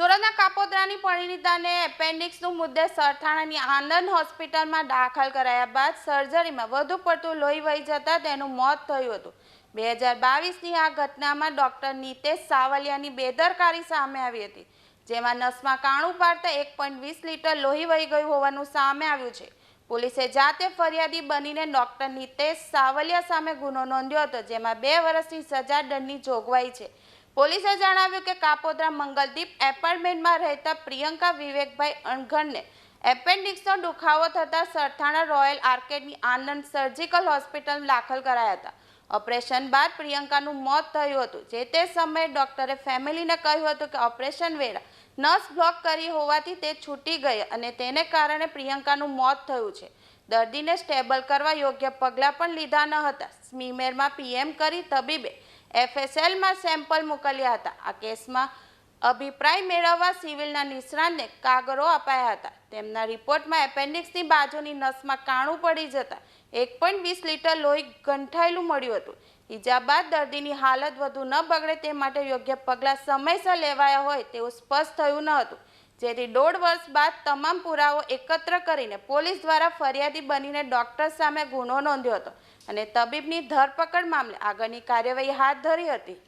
વર્ષની પરિણીતાને એપેન્ડિક્સનું મુદ્દે સરથાણાની આનંદ હોસ્પિટલમાં દાખલ કરાયા બાદ સર્જરીમાં વધુ પડતું લોહી વહી જતાં તેનું મોત થયું હતું. બે હજાર બાવીસની આ ઘટનામાં ડૉક્ટર નીતેશ સાવલિયાની બેદરકારી સામે આવી હતી, જેમાં નસમાં કાણું પાડતા એક પોઈન્ટ વીસ લીટર લોહી વહી ગયું હોવાનું સામે આવ્યું છે. પોલીસે જાતે ફરિયાદી બનીને ડૉક્ટર નીતેશ સાવલિયા સામે ગુનો નોંધ્યો હતો, જેમાં બે વર્ષની સજા દંડની જોગવાઈ છે. પોલીસે જણાવ્યું કે કાપોદ્રા મંગલદીપ એપાર્ટમેન્ટમાં રહેતા પ્રિયંકા વિવેકભાઈ અણઘણને એપેન્ડિક્સનો દુખાવો થતાં સરથાણા રોયલ આર્કેડની આનંદ સર્જિકલ હોસ્પિટલ દાખલ કરાયા હતા. ઓપરેશન બાદ પ્રિયંકાનું મોત થયું હતું. જે તે સમયે ડોક્ટરે ફેમિલીને કહ્યું હતું કે ઓપરેશન વેળા નસ બ્લોક કરી હોવાથી તે છૂટી ગઈ અને તેને કારણે પ્રિયંકાનું મોત થયું છે. દર્દીને સ્ટેબલ કરવા યોગ્ય પગલાં પણ લીધા ન હતા. સ્મીમેરમાં પીએમ કરી તબીબે એફએસએલમાં સેમ્પલ મોકલ્યા હતા. આ કેસમાં અભિપ્રાય મેળવવા સિવિલના નિષ્ણાંતને કાગરો અપાયા હતા. તેમના રિપોર્ટમાં એપેન્ડિક્સની બાજુની નસમાં કાણું પડી જતાં એક પોઈન્ટ વીસ લીટર લોહી ગંઠાયેલું મળ્યું હતું. ઈજા બાદ દર્દીની હાલત વધુ ન બગડે તે માટે યોગ્ય પગલાં સમયસર લેવાયા હોય તેવું સ્પષ્ટ થયું ન હતું. જેથી દોઢ વર્ષ બાદ તમામ પુરાવો એકત્ર કરીને પોલીસ દ્વારા ફરિયાદી બનીને ડોક્ટર સામે ગુનો નોંધ્યો હતો અને તબીબની ધરપકડ મામલે આગળની કાર્યવાહી હાથ ધરી હતી.